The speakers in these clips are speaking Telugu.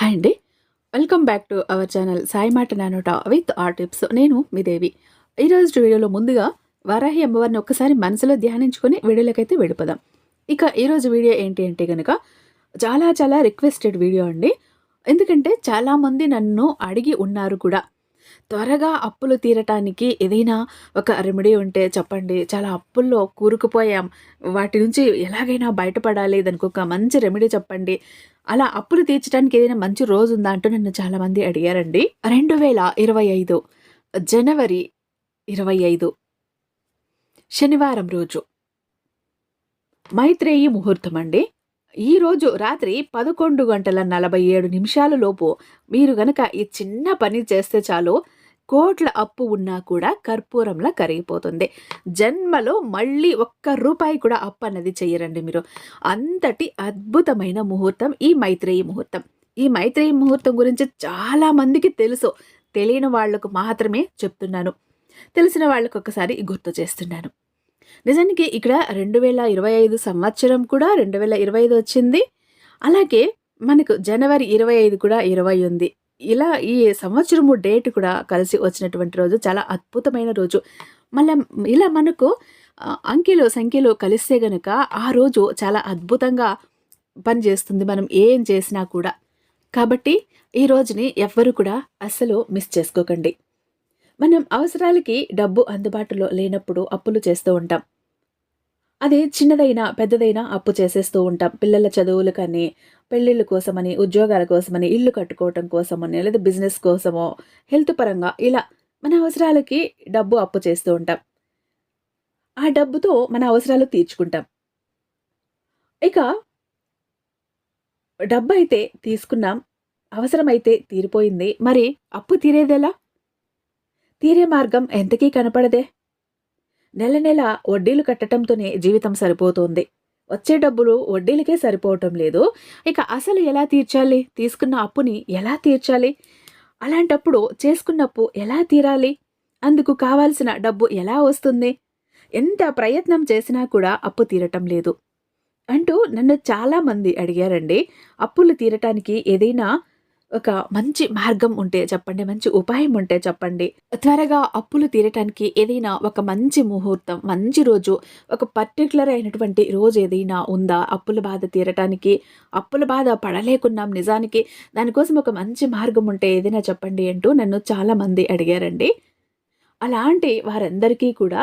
హాయ్ అండి. Welcome back to our channel Sai మాట నానోట విత్ ఆర్ టిప్స్ నేను మీ దేవి. ఈరోజు వీడియోలో ముందుగా వరాహి అమ్మవారిని ఒక్కసారి మనసులో ధ్యానించుకొని వీడియోలకైతే వెళ్ళిపోదాం ఇక ఈరోజు వీడియో ఏంటి అంటే కనుక చాలా చాలా రిక్వెస్టెడ్ వీడియో అండి. ఎందుకంటే చాలామంది నన్ను అడిగి ఉన్నారు కూడా. త్వరగా అప్పులు తీరటానికి ఏదైనా ఒక రెమెడీ ఉంటే చెప్పండి. చాలా అప్పుల్లో కూరుకుపోయాం. వాటి నుంచి ఎలాగైనా బయటపడాలి. దానికి ఒక మంచి రెమెడీ చెప్పండి. అలా అప్పులు తీర్చడానికి ఏదైనా మంచి రోజు ఉందా అంటూ నన్ను చాలామంది అడిగారండి. రెండు వేల ఇరవై ఐదు జనవరి ఇరవై ఐదు శనివారం రోజు. మైత్రేయి ముహూర్తం అండి. ఈరోజు రాత్రి పదకొండు గంటల నలభై ఏడు నిమిషాల లోపు మీరు గనక ఈ చిన్న పని చేస్తే చాలు. కోట్ల అప్పు ఉన్నా కూడా కర్పూరంలా కరిగిపోతుంది. జన్మలో మళ్ళీ ఒక్క రూపాయి కూడా అప్పు అన్నది చెయ్యరండి మీరు. అంతటి అద్భుతమైన ముహూర్తం ఈ మైత్రేయి ముహూర్తం. ఈ మైత్రేయి ముహూర్తం గురించి చాలా మందికి తెలుసు. తెలియని వాళ్ళకు మాత్రమే చెప్తున్నాను. తెలిసిన వాళ్ళకు ఒకసారి గుర్తు చేస్తున్నాను. నిజానికి ఇక్కడ రెండు వేల ఇరవై ఐదు సంవత్సరం కూడా రెండు వేల ఇరవై ఐదు వచ్చింది. అలాగే మనకు జనవరి ఇరవై ఐదు కూడా ఇరవై ఉంది. ఇలా ఈ సంవత్సరము డేట్ కూడా కలిసి వచ్చినటువంటి రోజు చాలా అద్భుతమైన రోజు. మళ్ళీ ఇలా మనకు అంకెలు సంఖ్యలు కలిస్తే గనక ఆ రోజు చాలా అద్భుతంగా పనిచేస్తుంది మనం ఏం చేసినా కూడా. కాబట్టి ఈ రోజుని ఎవ్వరు కూడా అస్సలు మిస్ చేసుకోకండి. మనం అవసరాలకి డబ్బు అందుబాటులో లేనప్పుడు అప్పులు చేస్తూ ఉంటాం. అది చిన్నదైనా పెద్దదైనా అప్పు చేసేస్తూ ఉంటాం. పిల్లల చదువులకని పెళ్ళిళ్ళ కోసమని ఉద్యోగాల కోసమని ఇల్లు కట్టుకోవటం కోసమని లేదా బిజినెస్ కోసమో హెల్త్ పరంగా ఇలా మన అవసరాలకి డబ్బు అప్పు చేస్తూ ఉంటాం. ఆ డబ్బుతో మన అవసరాలు తీర్చుకుంటాం. ఇక డబ్బు అయితే తీసుకున్నాం అవసరమైతే తీరిపోయింది. మరి అప్పు తీరేదెలా? తీరే మార్గం ఎంతకీ కనపడదే. నెల నెల వడ్డీలు కట్టడంతోనే జీవితం సరిపోతుంది. వచ్చే డబ్బులు వడ్డీలకే సరిపోవటం లేదు. ఇక అసలు ఎలా తీర్చాలి? తీసుకున్న అప్పుని ఎలా తీర్చాలి? అలాంటప్పుడు చేసుకున్న అప్పు ఎలా తీరాలి? అందుకు కావాల్సిన డబ్బు ఎలా వస్తుంది? ఎంత ప్రయత్నం చేసినా కూడా అప్పు తీరటం లేదు. అంటూ నన్ను చాలామంది అడిగారండి. అప్పులు తీరటానికి ఏదైనా ఒక మంచి మార్గం ఉంటే చెప్పండి మంచి ఉపాయం ఉంటే చెప్పండి. త్వరగా అప్పులు తీరటానికి ఏదైనా ఒక మంచి ముహూర్తం మంచి రోజు ఒక పర్టికులర్ అయినటువంటి రోజు ఏదైనా ఉందా? అప్పుల బాధ తీరటానికి అప్పుల బాధ పడలేకున్నాం నిజానికి దానికోసం ఒక మంచి మార్గం ఉంటే ఏదైనా చెప్పండి అంటూ నన్ను చాలామంది అడిగారండి. అలాంటి వారందరికీ కూడా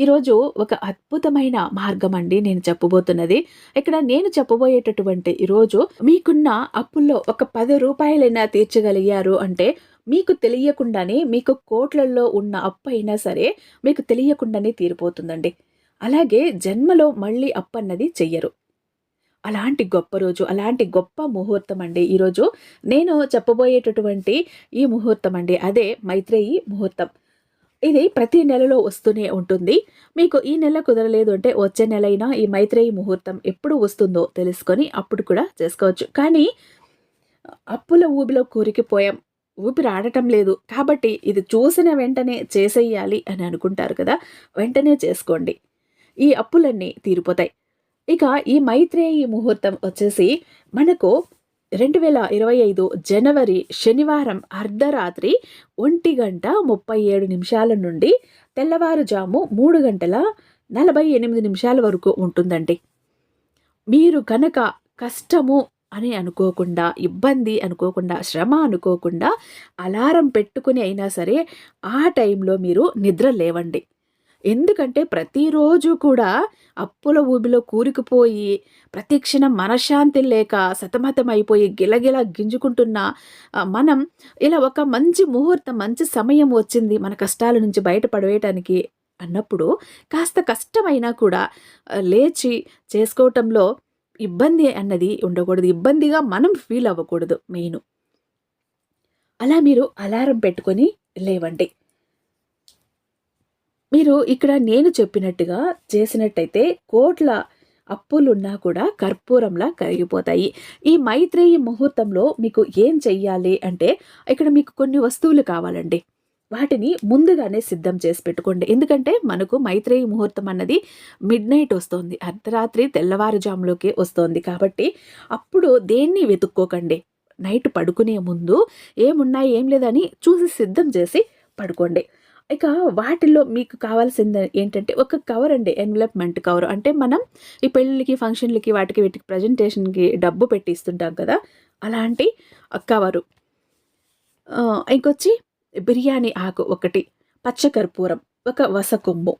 ఈరోజు ఒక అద్భుతమైన మార్గం అండి నేను చెప్పబోతున్నది. ఇక్కడ నేను చెప్పబోయేటటువంటి ఈరోజు మీకున్న అప్పుల్లో ఒక పది రూపాయలైనా తీర్చగలిగారు అంటే మీకు తెలియకుండానే మీకు కోట్లలో ఉన్న అప్పు అయినా సరే మీకు తెలియకుండానే తీరిపోతుందండి. అలాగే జన్మలో మళ్ళీ అప్పు అన్నది చెయ్యరు. అలాంటి గొప్ప రోజు అలాంటి గొప్ప ముహూర్తం అండి ఈరోజు. నేను చెప్పబోయేటటువంటి ఈ ముహూర్తం అండి అదే మైత్రేయి ముహూర్తం. ఇది ప్రతి నెలలో వస్తూనే ఉంటుంది. మీకు ఈ నెల కుదరలేదు అంటే వచ్చే నెల అయినా ఈ మైత్రేయి ముహూర్తం ఎప్పుడు వస్తుందో తెలుసుకొని అప్పుడు కూడా చేసుకోవచ్చు. కానీ అప్పుల ఊబిలో కూరికిపోయాం ఊపిరి ఆడటం లేదు. కాబట్టి ఇది చూసిన వెంటనే చేసేయాలి అని అనుకుంటారు కదా? వెంటనే చేసుకోండి. ఈ అప్పులన్నీ తీరిపోతాయి. ఇక ఈ మైత్రేయి ముహూర్తం వచ్చేసి మనకు రెండు వేల ఇరవై ఐదు జనవరి శనివారం అర్ధరాత్రి ఒంటి గంట ముప్పై ఏడు నిమిషాల నుండి తెల్లవారుజాము మూడు గంటల నలభై ఎనిమిది నిమిషాల వరకు ఉంటుందండి. మీరు కనుక కష్టము అని అనుకోకుండా ఇబ్బంది అనుకోకుండా శ్రమ అనుకోకుండా అలారం పెట్టుకుని అయినా సరే ఆ టైంలో మీరు నిద్ర లేవండి. ఎందుకంటే ప్రతిరోజు కూడా అప్పుల ఊబిలో కూరుకుపోయి ప్రతిక్షణం మనశ్శాంతి లేక సతమతమైపోయి గిలగిల గింజుకుంటున్న మనం ఇలా ఒక మంచి ముహూర్తం మంచి సమయం వచ్చింది మన కష్టాల నుంచి బయటపడవేయటానికి అన్నప్పుడు కాస్త కష్టమైనా కూడా లేచి చేసుకోవటంలో ఇబ్బంది అన్నది ఉండకూడదు. ఇబ్బందిగా మనం ఫీల్ అవ్వకూడదు మెయిన్. అలా మీరు అలారం పెట్టుకొని లేవండి. మీరు ఇక్కడ నేను చెప్పినట్టుగా చేసినట్టయితే కోట్ల అప్పులున్నా కూడా కర్పూరంలా కరిగిపోతాయి. ఈ మైత్రేయి ముహూర్తంలో మీకు ఏం చెయ్యాలి అంటే ఇక్కడ మీకు కొన్ని వస్తువులు కావాలండి. వాటిని ముందుగానే సిద్ధం చేసి పెట్టుకోండి. ఎందుకంటే మనకు మైత్రేయి ముహూర్తం అన్నది మిడ్ నైట్ వస్తుంది. అర్ధరాత్రి తెల్లవారుజాములోకి వస్తుంది. కాబట్టి అప్పుడు దేన్ని వెతుక్కోకండి? నైట్ పడుకునే ముందు ఏమున్నాయి ఏం లేదని చూసి సిద్ధం చేసి పడుకోండి. ఇక వాటిల్లో మీకు కావాల్సింది ఏంటంటే ఒక కవర్ అండి ఎన్వలప్మెంట్ కవర్ అంటే మనం ఈ పెళ్ళిళ్ళకి ఫంక్షన్లకి వాటికి వీటికి ప్రజెంటేషన్కి డబ్బు పెట్టి ఇస్తుంటాం కదా అలాంటి కవరు ఇంకొచ్చి బిర్యానీ ఆకు ఒకటి పచ్చకర్పూరం ఒక వసకొమ్ము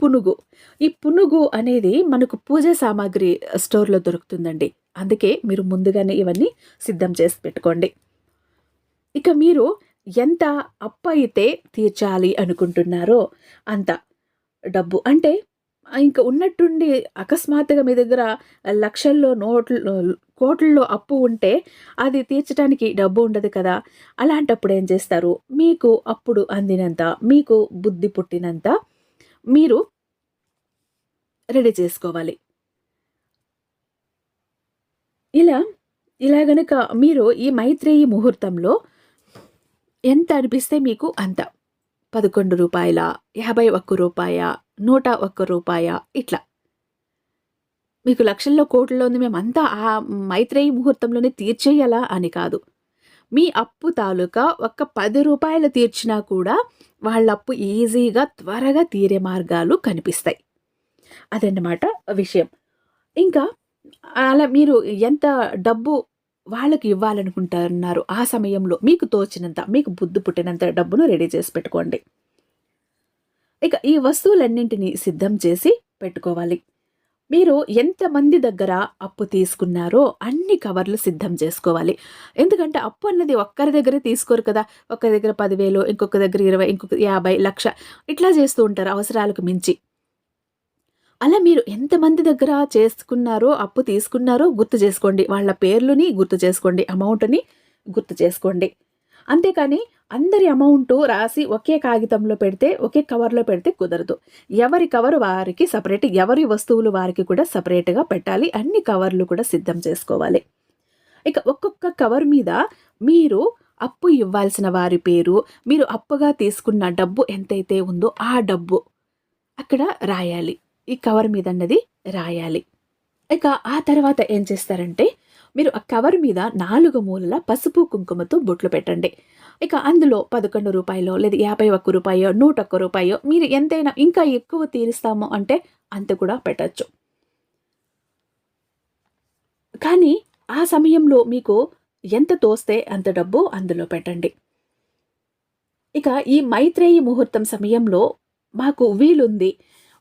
పునుగు. ఈ పునుగు అనేది మనకు పూజ సామాగ్రి స్టోర్లో దొరుకుతుందండి. అందుకే మీరు ముందుగానే ఇవన్నీ సిద్ధం చేసి పెట్టుకోండి. ఇక మీరు ఎంత అప్పు అయితే తీర్చాలి అనుకుంటున్నారో అంత. డబ్బు అంటే ఇంకా ఉన్నట్టుండి అకస్మాత్తుగా మీ దగ్గర లక్షల్లో నోట్లు కోట్లలో అప్పు ఉంటే అది తీర్చడానికి డబ్బు ఉండదు కదా. అలాంటప్పుడు ఏం చేస్తారు? మీకు అప్పుడు అందినంత మీకు బుద్ధి పుట్టినంత మీరు రెడీ చేసుకోవాలి. ఇలా ఇలా గనుక మీరు ఈ మైత్రేయి ముహూర్తంలో ఎంత అనిపిస్తే మీకు అంత? పదకొండు రూపాయల? యాభై ఒక్క రూపాయ? నూట ఒక్క రూపాయ? ఇట్లా. మీకు లక్షల్లో కోట్లలో ఉంది మేమంతా ఆ మైత్రేయి ముహూర్తంలోనే తీర్చేయాలా అని కాదు. మీ అప్పు తాలూకా ఒక్క పది రూపాయలు తీర్చినా కూడా వాళ్ళ అప్పు ఈజీగా త్వరగా తీరే మార్గాలు కనిపిస్తాయి. అదన్నమాట విషయం. ఇంకా అలా మీరు ఎంత డబ్బు వాళ్ళకి ఇవ్వాలనుకుంటున్నారు. ఆ సమయంలో మీకు తోచినంత మీకు బుద్ధి పుట్టినంత డబ్బును రెడీ చేసి పెట్టుకోండి. ఇక ఈ వస్తువులన్నింటినీ సిద్ధం చేసి పెట్టుకోవాలి. మీరు ఎంతమంది దగ్గర అప్పు తీసుకున్నారో అన్ని కవర్లు సిద్ధం చేసుకోవాలి. ఎందుకంటే అప్పు అన్నది ఒక్కరి దగ్గరే తీసుకోరు కదా. ఒక్కరి దగ్గర పదివేలు ఇంకొక దగ్గర ఇరవై ఇంకొక యాభై లక్ష ఇట్లా చేస్తూ ఉంటారు అవసరాలకు మించి. అలా మీరు ఎంతమంది దగ్గర చేసుకున్నారో అప్పు తీసుకున్నారో గుర్తు చేసుకోండి. వాళ్ళ పేర్లుని గుర్తు చేసుకోండి. అమౌంట్ని గుర్తు చేసుకోండి. అంతేకాని అందరి అమౌంట్ రాసి ఒకే కాగితంలో పెడితే ఒకే కవర్లో పెడితే కుదరదు. ఎవరి కవర్ వారికి సపరేట్ ఎవరి వస్తువులు వారికి కూడా సపరేట్గా పెట్టాలి. అన్ని కవర్లు కూడా సిద్ధం చేసుకోవాలి. ఇక ఒక్కొక్క కవర్ మీద మీరు అప్పు ఇవ్వాల్సిన వారి పేరు మీరు అప్పుగా తీసుకున్న డబ్బు ఎంతైతే ఉందో ఆ డబ్బు అక్కడ రాయాలి. ఈ కవర్ మీద అన్నది రాయాలి. ఇక ఆ తర్వాత ఏం చేస్తారంటే మీరు ఆ కవర్ మీద నాలుగు మూలల పసుపు కుంకుమతో బొట్లు పెట్టండి. ఇక అందులో పదకొండు రూపాయలు లేదా యాభై ఒక్క రూపాయో నూట ఒక్క రూపాయో మీరు ఎంతైనా ఇంకా ఎక్కువ తీరుస్తాము అంటే అంత కూడా పెట్టచ్చు. కానీ ఆ సమయంలో మీకు ఎంత తోస్తే అంత డబ్బు అందులో పెట్టండి. ఇక ఈ మైత్రేయి ముహూర్తం సమయంలో మాకు వీలుంది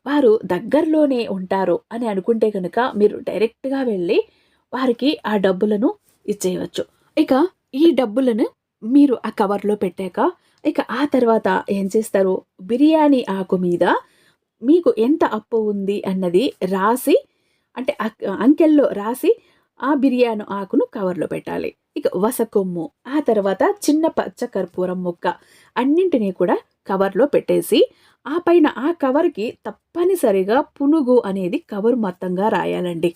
వారు దగ్గరలోనే ఉంటారు అని అనుకుంటే కనుక మీరు డైరెక్ట్గా వెళ్ళి వారికి ఆ డబ్బులను ఇచ్చేయవచ్చు. ఇక ఈ డబ్బులను మీరు ఆ కవర్లో పెట్టాక ఇక ఆ తర్వాత ఏం చేస్తారు? బిర్యానీ ఆకు మీద మీకు ఎంత అప్పు ఉంది అన్నది రాసి అంటే అక్- అంకెల్లో రాసి ఆ బిర్యానీ ఆకును కవర్లో పెట్టాలి. ఇక వసకొమ్ము ఆ తర్వాత చిన్న పచ్చ కర్పూరం ముక్క అన్నింటినీ కూడా కవర్లో పెట్టేసి ఆ పైన ఆ కవర్కి తప్పనిసరిగా పునుగు అనేది కవర్ మొత్తంగా రాయాలండి.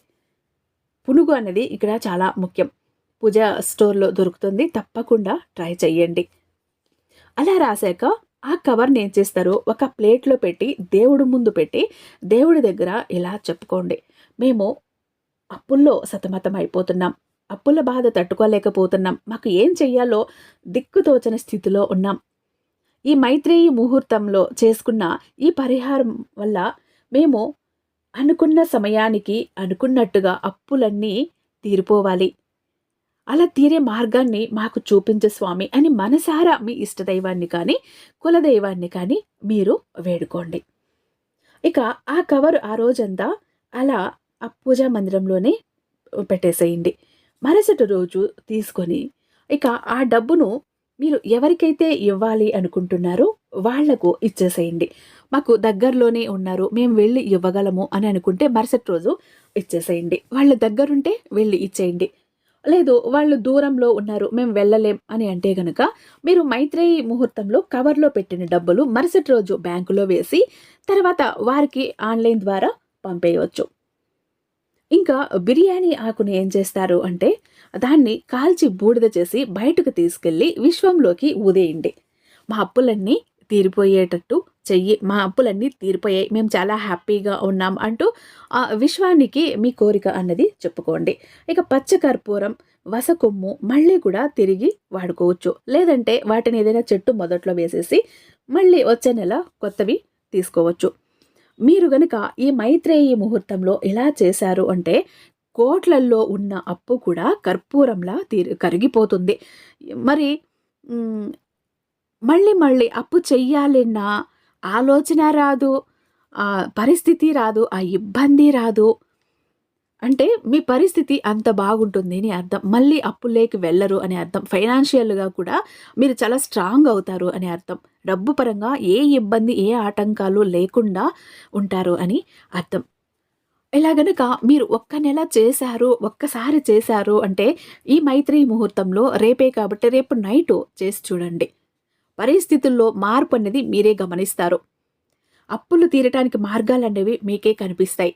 పునుగు అనేది ఇక్కడ చాలా ముఖ్యం. పూజ స్టోర్లో దొరుకుతుంది. తప్పకుండా ట్రై చేయండి అలా రాశాక ఆ కవర్ని ఏం చేస్తారు? ఒక ప్లేట్లో పెట్టి దేవుడు ముందు పెట్టి దేవుడి దగ్గర ఇలా చెప్పుకోండి. మేము అప్పుల్లో సతమతం అయిపోతున్నాం. అప్పుల బాధ తట్టుకోలేకపోతున్నాం. మాకు ఏం చెయ్యాలో దిక్కుతోచని స్థితిలో ఉన్నాం. ఈ మైత్రేయి ముహూర్తంలో చేసుకున్న ఈ పరిహారం వల్ల మేము అనుకున్న సమయానికి అనుకున్నట్టుగా అప్పులన్నీ తీరిపోవాలి. అలా తీరే మార్గాన్ని మాకు చూపించు స్వామి అని మనసారా మీ ఇష్టదైవాన్ని కానీ కులదైవాన్ని కానీ మీరు వేడుకోండి. ఇక ఆ కవర్ ఆ రోజంతా అలా ఆ పూజా మందిరంలోనే పెట్టేసేయండి. మరుసటి రోజు తీసుకొని ఇక ఆ డబ్బును మీరు ఎవరికైతే ఇవ్వాలి అనుకుంటున్నారో వాళ్ళకు ఇచ్చేసేయండి. మాకు దగ్గరలోనే ఉన్నారు మేము వెళ్ళి ఇవ్వగలము అని అనుకుంటే మరుసటి రోజు ఇచ్చేసేయండి. వాళ్ళ దగ్గరుంటే వెళ్ళి ఇచ్చేయండి. లేదు వాళ్ళు దూరంలో ఉన్నారు మేము వెళ్ళలేం అని అంటే గనుక మీరు మైత్రేయి ముహూర్తంలో కవర్లో పెట్టిన డబ్బులు మరుసటి రోజు బ్యాంకులో వేసి తర్వాత వారికి ఆన్లైన్ ద్వారా పంపేయవచ్చు ఇంకా బిర్యానీ ఆకుని ఏం చేస్తారు అంటే దాన్ని కాల్చి బూడిద చేసి బయటకు తీసుకెళ్ళి విశ్వంలోకి ఊదేయండి. మా అప్పులన్నీ తీరిపోయేటట్టు చెయ్యి మా అప్పులన్నీ తీరిపోయాయి. మేము చాలా హ్యాపీగా ఉన్నాం అంటూ ఆ విశ్వానికి మీ కోరిక అన్నది చెప్పుకోండి. ఇక పచ్చకర్పూరం వసకొమ్ము మళ్ళీ కూడా తిరిగి వాడుకోవచ్చు. లేదంటే వాటిని ఏదైనా చెట్టు మొదట్లో వేసేసి మళ్ళీ వచ్చే నెల కొత్తవి తీసుకోవచ్చు. మీరు గనుక ఈ మైత్రేయి ముహూర్తంలో ఎలా చేశారు అంటే కోట్లల్లో ఉన్న అప్పు కూడా కర్పూరంలా తీరు కరిగిపోతుంది. మరి మళ్ళీ మళ్ళీ అప్పు చెయ్యాలన్న ఆలోచన రాదు ఆ పరిస్థితి రాదు ఆ ఇబ్బంది రాదు. అంటే మీ పరిస్థితి అంత బాగుంటుంది అని అర్థం. మళ్ళీ అప్పులేకి వెళ్ళరు అని అర్థం. ఫైనాన్షియల్గా కూడా మీరు చాలా స్ట్రాంగ్ అవుతారు అని అర్థం. డబ్బు పరంగా ఏ ఇబ్బంది ఏ ఆటంకాలు లేకుండా ఉంటారు అని అర్థం. ఇలా గనక మీరు ఒక్క నెల చేశారు ఒక్కసారి చేశారు అంటే ఈ మైత్రి ముహూర్తంలో రేపే కాబట్టి రేపు నైటు చేసి చూడండి. పరిస్థితుల్లో మార్పు అనేది మీరే గమనిస్తారు. అప్పులు తీరటానికి మార్గాలు అనేవి మీకే కనిపిస్తాయి.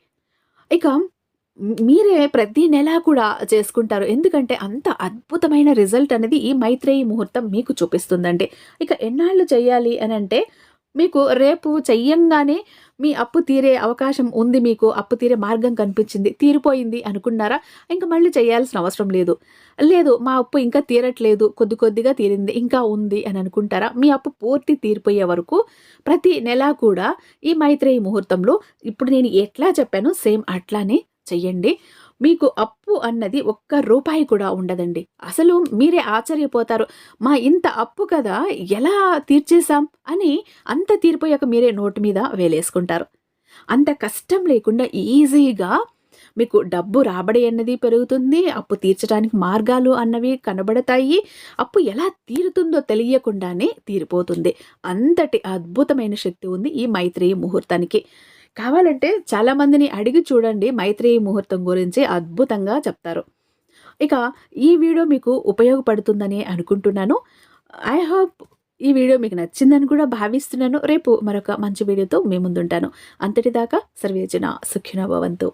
ఇక మీరే ప్రతి నెల కూడా చేసుకుంటారు. ఎందుకంటే అంత అద్భుతమైన రిజల్ట్ అనేది ఈ మైత్రేయి ముహూర్తం మీకు చూపిస్తుందండి. ఇక ఎన్నాళ్ళు చేయాలి అని అంటే మీకు రేపు చెయ్యంగానే మీ అప్పు తీరే అవకాశం ఉంది మీకు అప్పు తీరే మార్గం కనిపించింది తీరిపోయింది అనుకున్నారా? ఇంకా మళ్ళీ చేయాల్సిన అవసరం లేదు. లేదు మా అప్పు ఇంకా తీరట్లేదు కొద్ది కొద్దిగా తీరింది ఇంకా ఉంది అని అనుకుంటారా? మీ అప్పు పూర్తి తీరిపోయే వరకు ప్రతి నెల కూడా ఈ మైత్రేయి ముహూర్తంలో ఇప్పుడు నేను ఎట్లా చెప్పానో సేమ్ అట్లానే చెయ్యండి. మీకు అప్పు అన్నది ఒక్క రూపాయి కూడా ఉండదండి. అసలు మీరే ఆశ్చర్యపోతారు. మా ఇంత అప్పు కదా ఎలా తీర్చేశాం? అని అంత తీరిపోయాక మీరే నోటు మీద వేలేసుకుంటారు. అంత కష్టం లేకుండా ఈజీగా మీకు డబ్బు రాబడి అన్నది పెరుగుతుంది. అప్పు తీర్చడానికి మార్గాలు అన్నవి కనబడతాయి. అప్పు ఎలా తీరుతుందో తెలియకుండానే తీరిపోతుంది. అంతటి అద్భుతమైన శక్తి ఉంది ఈ మైత్రేయ ముహూర్తానికి. కావాలంటే చాలామందిని అడిగి చూడండి మైత్రేయి ముహూర్తం గురించి అద్భుతంగా చెప్తారు. ఇక ఈ వీడియో మీకు ఉపయోగపడుతుందని అనుకుంటున్నాను. ఐ హోప్ ఈ వీడియో మీకు నచ్చిందని కూడా భావిస్తున్నాను. రేపు మరొక మంచి వీడియోతో మీ ముందుంటాను. అంతటిదాకా సర్వేజన సుఖిన భవంతు.